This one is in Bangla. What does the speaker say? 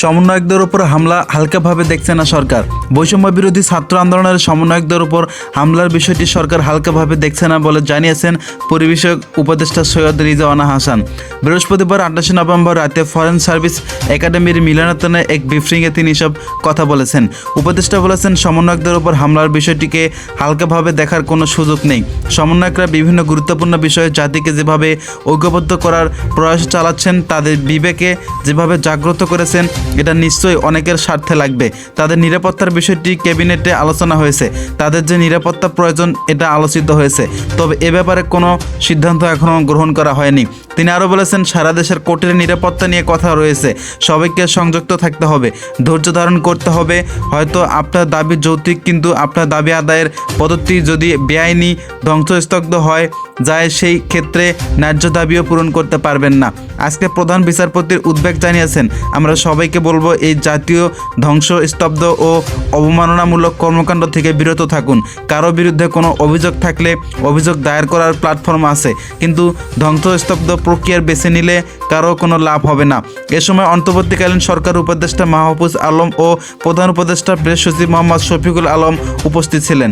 সমন্বয়কদের উপর হামলা হালকাভাবে দেখছে না সরকার। বৈষম্য বিরোধী ছাত্র আন্দোলনের সমন্বয়কদের উপর হামলার বিষয়টি সরকার হালকাভাবে দেখছে না বলে জানিয়েছেন পরিবেশক উপদেষ্টা সৈয়দ রিজওয়ানা হাসান। বৃহস্পতিবার আঠাশে নভেম্বর রাতে ফরেন সার্ভিস একাডেমির মিলনায়তনে এক ব্রিফিংয়ে তিনি সব কথা বলেছেন। উপদেষ্টা বলেছেন, সমন্বয়কদের উপর হামলার বিষয়টিকে হালকাভাবে দেখার কোনো সুযোগ নেই। সমন্বয়করা বিভিন্ন গুরুত্বপূর্ণ বিষয়ে জাতিকে যেভাবে ঐক্যবদ্ধ করার প্রয়াস চালাচ্ছেন, তাদের বিবেকে যেভাবে জাগ্রত করেছেন এটা নিশ্চয়ই অনেকের স্বার্থে লাগবে। তাদের নিরাপত্তার বিষয়টি ক্যাবিনেটে আলোচনা হয়েছে। তাদের যে নিরাপত্তা প্রয়োজন, এটা আলোচিত হয়েছে। তবে এ ব্যাপারে কোনো সিদ্ধান্ত এখনও গ্রহণ করা হয়নি। তিনি আরও বলেছেন, সারা দেশের কোর্টের নিরাপত্তা নিয়ে কথা রয়েছে। সবাইকে সংযুক্ত থাকতে হবে, ধৈর্য ধারণ করতে হবে। হয়তো আপনার দাবি যৌক্তিক, কিন্তু আপনার দাবি আদায়ের পদ্ধতি যদি বেআইনি, ধ্বংসস্তব্ধ হয়, যায় সেই ক্ষেত্রে ন্যায্য দাবিও পূরণ করতে পারবেন না। আজকে প্রধান বিচারপতির উদ্বেগ জানিয়েছেন। আমরা সবাইকে বলব এই জাতীয় ধ্বংস, স্তব্ধ ও অবমাননামূলক কর্মকাণ্ড থেকে বিরত থাকুন। কারও বিরুদ্ধে কোনো অভিযোগ থাকলে অভিযোগ দায়ের করার প্ল্যাটফর্ম আছে। কিন্তু ধ্বংসস্তব্ধ প্রক্রিয়ার বেছে নিলে কারও কোনো লাভ হবে না। এ সময় অন্তর্বর্তীকালীন সরকার উপদেষ্টা মাহফুজ আলম ও প্রধান উপদেষ্টা প্রেস সচিব মোহাম্মদ শফিকুল আলম উপস্থিত ছিলেন।